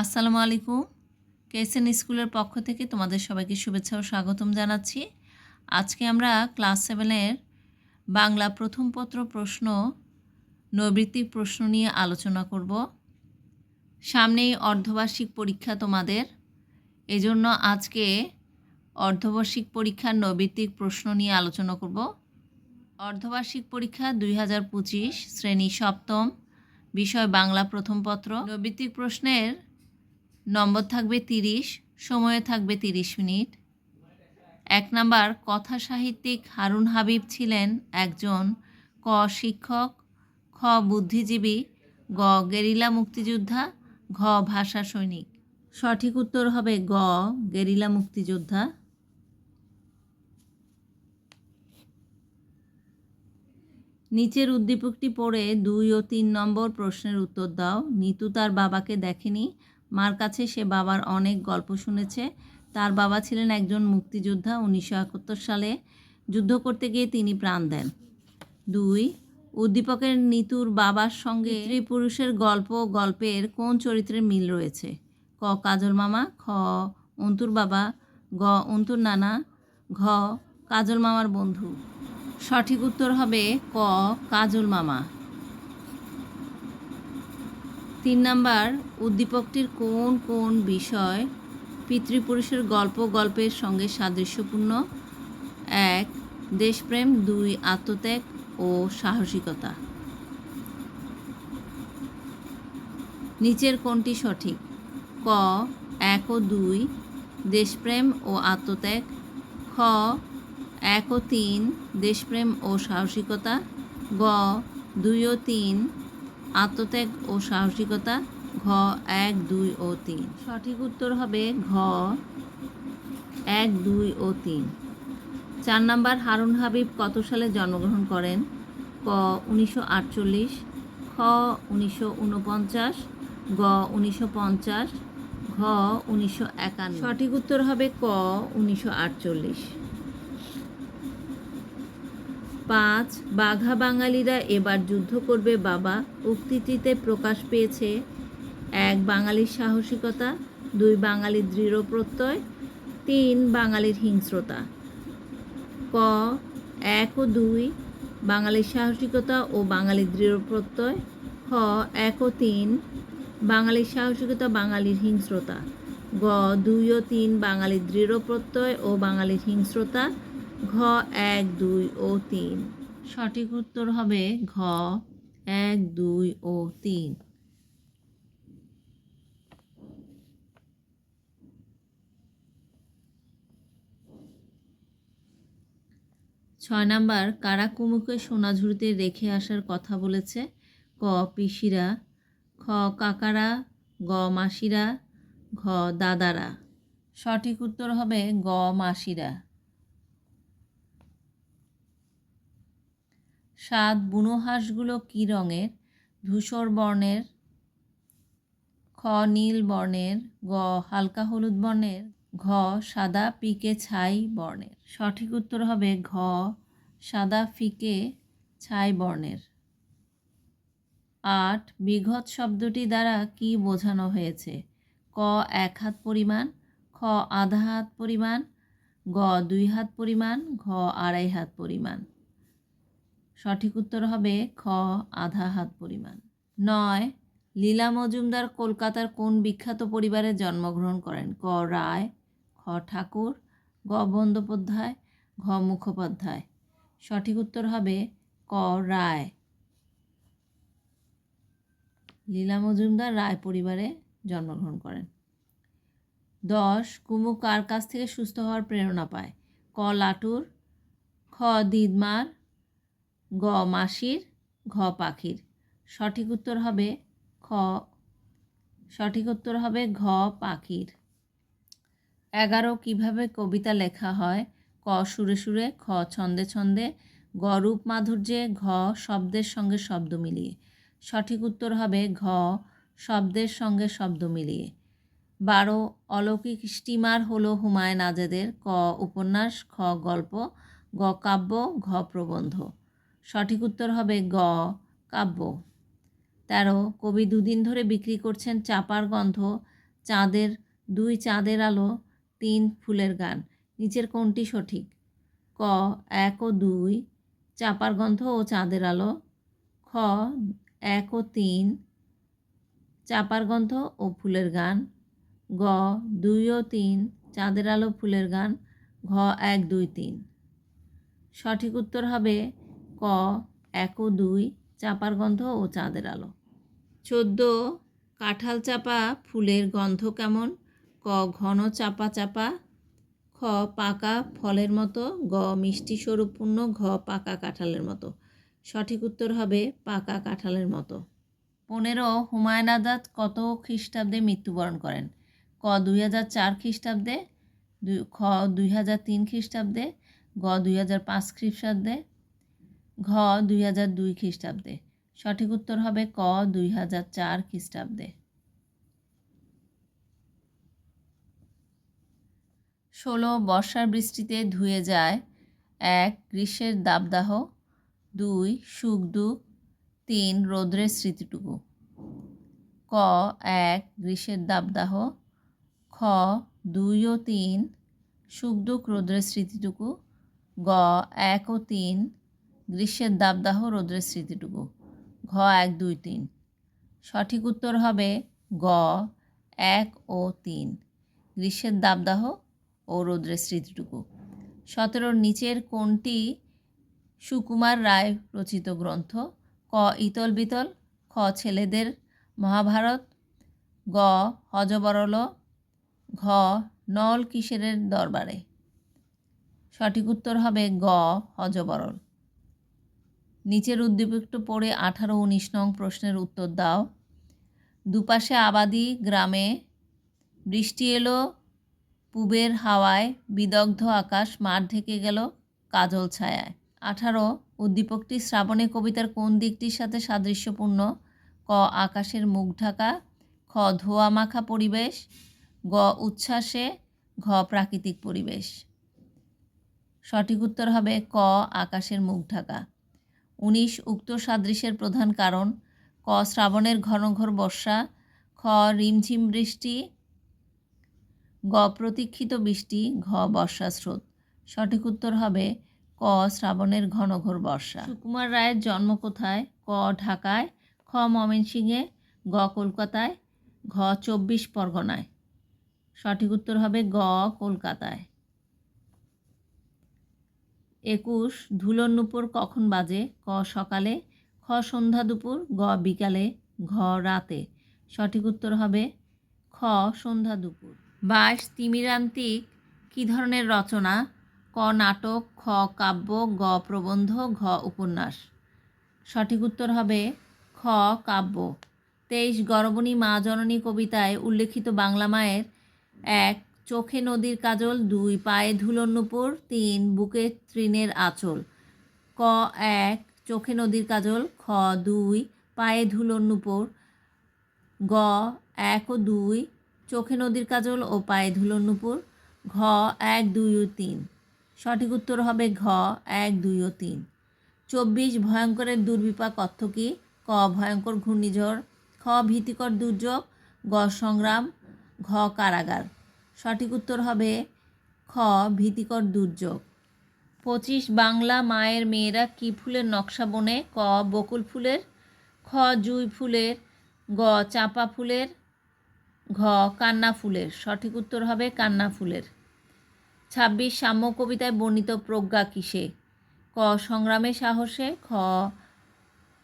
আসসালামু আলাইকুম। কেএসএন স্কুলের পক্ষ থেকে তোমাদের সবাইকে শুভেচ্ছা ও স্বাগতম জানাচ্ছি। আজকে আমরা ক্লাস সেভেনের বাংলা প্রথম পত্র প্রশ্ন, নৈবৃত্তিক প্রশ্ন নিয়ে আলোচনা করব। সামনেই অর্ধবার্ষিক পরীক্ষা তোমাদের। এজন্য আজকে অর্ধবার্ষিক পরীক্ষার নৈবৃত্তিক প্রশ্ন নিয়ে আলোচনা করব। অর্ধবার্ষিক পরীক্ষা দুই হাজার পঁচিশ, শ্রেণি সপ্তম, বিষয় বাংলা প্রথম পত্র। নৈবৃত্তিক প্রশ্নের নম্বর থাকবে তিরিশ, সময় থাকবে তিরিশ মিনিট। এক নাম্বার কথা সাহিত্যিক হারুন হাবিব ছিলেন একজন ক শিক্ষক, খ বুদ্ধিজীবী, গ গেরিলা মুক্তিযোদ্ধা, ঘ ভাষা সৈনিক। সঠিক উত্তর হবে গ গেরিলা মুক্তিযোদ্ধা। নিচের উদ্দীপকটি পড়ে দুই ও তিন নম্বর প্রশ্নের উত্তর দাও। নিতু তার বাবাকে দেখেনি মার কাছে সে বাবার অনেক গল্প শুনেছে। তার বাবা ছিলেন একজন মুক্তিযোদ্ধা উনিশশো একাত্তর সালে। যুদ্ধ করতে গিয়ে তিনি প্রাণ দেন। দুই, উদ্দীপকের নিতুর বাবার সঙ্গে স্ত্রী পুরুষের গল্প গল্পের কোন চরিত্রের মিল রয়েছে? ক, কাজল মামা, খ, অন্তুর বাবা, গ, অন্তুর নানা, ঘ, কাজল মামার বন্ধু। সঠিক উত্তর হবে ক, কাজল মামা। তিন নাম্বার, উদ্দীপকটির কোন কোন বিষয় পিতৃপুরুষের গল্প গল্পের সঙ্গে সাদৃশ্যপূর্ণ? এক, দেশপ্রেম, দুই, আত্মত্যাগ ও সাহসিকতা। নিচের কোনটি সঠিক? ক, এক ও দুই, দেশপ্রেম ও আত্মত্যাগ। খ, এক ও তিন, দেশপ্রেম ও সাহসিকতা। গ, দুই ও তিন আত্মত্যাগ ও সাহসিকতা, ঘ, এক, দুই ও তিন। সঠিক উত্তর হবে ঘ, এক, দুই ও তিন। চার নাম্বার, হারুন হাবিব কত সালে জন্মগ্রহণ করেন? ক, উনিশশো আটচল্লিশ, খ, উনিশশো উনপঞ্চাশ গ, উনিশশো পঞ্চাশ, ঘ, উনিশশো একান্ন। সঠিক উত্তর হবে ক, উনিশশো আটচল্লিশ। পাঁচ, বাঘা বাঙালিরা এবার যুদ্ধ করবে বাবা, উক্তিটিতে প্রকাশ পেয়েছে। এক, বাঙালির সাহসিকতা, দুই, বাঙালির দৃঢ় প্রত্যয়, তিন, বাঙালির হিংস্রতা। ক, এক ও দুই, বাঙালির সাহসিকতা ও বাঙালির দৃঢ় প্রত্যয়। খ, এক ও তিন, বাঙালির সাহসিকতা, বাঙালির হিংস্রতা। গ, দুই ও তিন, বাঙালির দৃঢ় প্রত্যয় ও বাঙালির হিংস্রতা। ঘ, এক, দুই ও তিন। সঠিক উত্তর হবে ঘ, এক, দুই ও তিন। ছয় নাম্বার, কারা কুমুকে সোনাঝুরিতে রেখে আসার কথা বলেছে? ক, পিসিরা। খ, কাকারা। গ, মাসিরা। ঘ, দাদারা। সঠিক উত্তর হবে গ, মাসিরা। সাত বুনো হাঁসগুলো কী রঙের? ধূসর বর্ণের, খ নীল বর্ণের, গ হালকা হলুদ বর্ণের, ঘ সাদা পিকে ছাই বর্ণের। সঠিক উত্তর হবে ঘ সাদা ফিকে ছাই বর্ণের। আট বিঘত শব্দটি দ্বারা কি বোঝানো হয়েছে? ক এক হাত পরিমাণ, খ আধা হাত পরিমাণ, গ দুই হাত পরিমাণ, ঘ আড়াই হাত পরিমাণ। সঠিক উত্তর হবে খ, আধা হাত পরিমাণ। নয়, লীলা মজুমদার কলকাতার কোন বিখ্যাত পরিবারে জন্মগ্রহণ করেন? ক, রায়, খ, ঠাকুর, গ, বন্দ্যোপাধ্যায়, ঘ, মুখোপাধ্যায়। সঠিক উত্তর হবে ক, রায়। লীলা মজুমদার রায় পরিবারে জন্মগ্রহণ করেন। দশ, কুমু কার কাছ থেকে সুস্থ হওয়ার প্রেরণা পায়? ক, লাটুর, খ, দিদমার গ মাসির, ঘ পাখির। সঠিক উত্তর হবে খ, সঠিক উত্তর হবে ঘ পাখির। এগারো, কীভাবে কবিতা লেখা হয়? ক সুরে সুরে, খ ছন্দে ছন্দে, গ রূপ মাধুর্যে, ঘ শব্দের সঙ্গে শব্দ মিলিয়ে। সঠিক উত্তর হবে ঘ শব্দের সঙ্গে শব্দ মিলিয়ে। বারো, অলৌকিক স্টিমার হলো হুমায়ুন আজাদের ক উপন্যাস, খ গল্প, গ কাব্য, ঘ প্রবন্ধ। সঠিক উত্তর হবে গ, কাব্য। তেরো, কবি দুদিন ধরে বিক্রি করছেন চাপার গন্ধ, চাঁদের, দুই চাঁদের আলো, তিন ফুলের গান। নিচের কোনটি সঠিক? ক, এক ও দুই, চাপার গন্ধ ও চাঁদের আলো। খ, এক ও তিন, চাপার গন্ধ ও ফুলের গান। গ, দুই ও তিন, চাঁদের আলো, ফুলের গান। ঘ, এক, দুই, তিন। সঠিক উত্তর হবে ক, এক ও দুই, চাপার গন্ধ ও চাঁদের আলো। চোদ্দ, কাঁঠাল চাপা, ফুলের গন্ধ কেমন? ক, ঘন চাপা চাপা। খ, পাকা ফলের মতো। গ, মিষ্টি স্বরূপপূর্ণ। ঘ, পাকা কাঁঠালের মতো। সঠিক উত্তর হবে পাকা কাঁঠালের মতো। পনেরো, হুমায়ুন আজাদ কত খ্রিস্টাব্দে মৃত্যুবরণ করেন? ক, দুই হাজার চার খ্রিস্টাব্দে খ, দুই হাজার তিন খ্রিস্টাব্দে, গ, দুই হাজার পাঁচ খ্রিস্টাব্দে ঘ দুই হাজার দুই খ্রিস্টাব্দে। সঠিক উত্তর হবে ক দুই হাজার চার খ্রিস্টাব্দে। ষোলো, বর্ষার বৃষ্টিতে ধুয়ে যায়। এক, গ্রীষ্মের দাবদাহ। দুই, সুখ দুঃখ। তিন, রৌদ্রের স্মৃতিটুকু। ক, এক, গ্রীষ্মের দাবদাহ। খ, দুই ও তিন, সুখ দুঃখ, রৌদ্রের স্মৃতিটুকু। গ, এক ও তিন গ্রীষ্মের দাবদাহ, রৌদ্রের স্মৃতিটুকু। ঘ, এক, দুই, তিন। সঠিক উত্তর হবে গ, এক ও তিন। গ্রীষ্মের দাবদাহ ও রৌদ্রের স্মৃতিটুকু। সতেরোর নিচের কোনটি সুকুমার রায় রচিত গ্রন্থ? ক, ইতল বিতল। খ, ছেলেদের মহাভারত। গ হজবরল ঘ, নল কিশোরের দরবারে। সঠিক উত্তর হবে গ হজবরল নিচের উদ্দীপকটি পড়ে আঠারো উনিশ নং প্রশ্নের উত্তর দাও। দুপাশে আবাদি গ্রামে বৃষ্টি এলো, পুবের হাওয়ায় বিদগ্ধ আকাশ মাঠ ঢেকে গেল কাজল ছায়ায়। আঠারো, উদ্দীপকটি শ্রাবণে কবিতার কোন দিকটির সাথে সাদৃশ্যপূর্ণ? ক, আকাশের মুখ ঢাকা। খ, ধোয়া মাখা পরিবেশ। গ, উচ্ছ্বাসে। ঘ, প্রাকৃতিক পরিবেশ। সঠিক উত্তর হবে ক, আকাশের মুখ ঢাকা। উনিশ উক্ত সাদৃশ্যের প্রধান কারণ, ক, শ্রাবণের ঘন ঘর বর্ষা, খ, রিমঝিম বৃষ্টি, গ, প্রতীক্ষিত বৃষ্টি, ঘ বর্ষা স্রোত সঠিক উত্তর হবে ক, শ্রাবণের ঘন ঘোর বর্ষা। সুকুমার রায়ের জন্ম কোথায়? ক, ঢাকায়, খ, ময়মনসিংহে, গ, কলকাতায়, ঘ, চব্বিশ পরগনায়। সঠিক উত্তর হবে গ, কলকাতায়। একুশ ধুলোর নুপুর কখন বাজে? ক সকালে, খ সন্ধ্যা দুপুর, গ বিকালে, ঘ রাতে। সঠিক উত্তর হবে খ সন্ধ্যা দুপুর। বাইশ, তিমিরান্তিক, কী ধরনের রচনা? ক নাটক, খ কাব্য, গ প্রবন্ধ, ঘ উপন্যাস। সঠিক উত্তর হবে খ কাব্য। তেইশ গরবণী মা জননী কবিতায় উল্লেখিত বাংলা মায়ের এক চোখে নদীর কাজল, দুই পায়ে ধুলোর নুপুর, তিন বুকে তৃণের আঁচল। ক, এক, চোখে নদীর কাজল, খ, দুই, পায়ে ধুলোর নুপুর। গ, এক ও দুই, চোখে নদীর কাজল ও পায়ে ধুলোর নুপুর। ঘ, এক, দুই ও তিন। সঠিক উত্তর হবে ঘ, এক, দুই ও তিন। চব্বিশ, ভয়ঙ্করের দুর্বিপাক অর্থ কী? ক, ভয়ঙ্কর ঘূর্ণিঝড়। খ, ভীতিকর দুর্যোগ। গ, সংগ্রাম। ঘ, কারাগার। সঠিক উত্তর হবে খ, ভীতিকর দুর্যোগ। পঁচিশ, বাংলা মায়ের মেয়েরা কী ফুলের নকশা বনে? ক, বকুল ফুলের। খ, জুই ফুলের। গ, চাঁপা ফুলের। ঘ, কান্না ফুলের। সঠিক উত্তর হবে কান্না ফুলের। ছাব্বিশ, সাম্য কবিতায় বর্ণিত প্রজ্ঞা কিসে? ক, সংগ্রামে সাহসে। খ,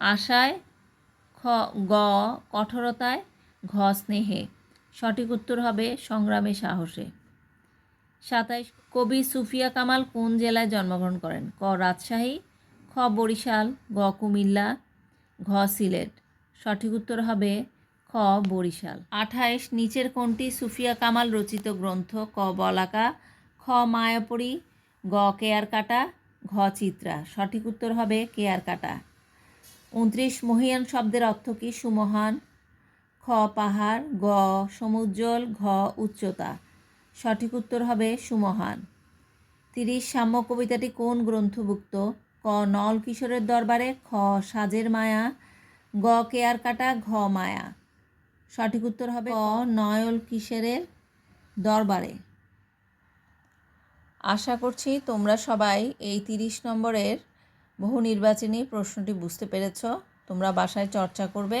আশায়। খ, গ, কঠোরতায়। ঘ, স্নেহে। সঠিক উত্তর হবে সংগ্রামে সাহসে। সাতাইশ, কবি সুফিয়া কামাল কোন জেলায় জন্মগ্রহণ করেন? ক, রাজশাহী, খ, বরিশাল, গ, কুমিল্লা, ঘ, সিলেট। সঠিক উত্তর হবে খ, বরিশাল। আঠাইশ, নিচের কোনটি সুফিয়া কামাল রচিত গ্রন্থ? ক, বলাকা, খ, মায়াপরি, গ কেয়ার কাটা ঘ, চিত্রা। সঠিক উত্তর হবে কেয়ার কাটা উনত্রিশ, মহিয়ান শব্দের অর্থ কী? সুমহান। খ পাহাড়, গ সমুজ্জ্বল, ঘ উচ্চতা। সঠিক উত্তর হবে সুমহান। তিরিশ সাম্য কবিতাটি কোন গ্রন্থভুক্ত? ক নল কিশোরের দরবারে, খ সাজের মায়া, গ কেয়ার কাটা, ঘ মায়া। সঠিক উত্তর হবে ক নয়ল কিশোরের দরবারে। আশা করছি তোমরা সবাই এই তিরিশ নম্বরের বহু নির্বাচনী প্রশ্নটি বুঝতে পেরেছ। তোমরা বাসায় চর্চা করবে।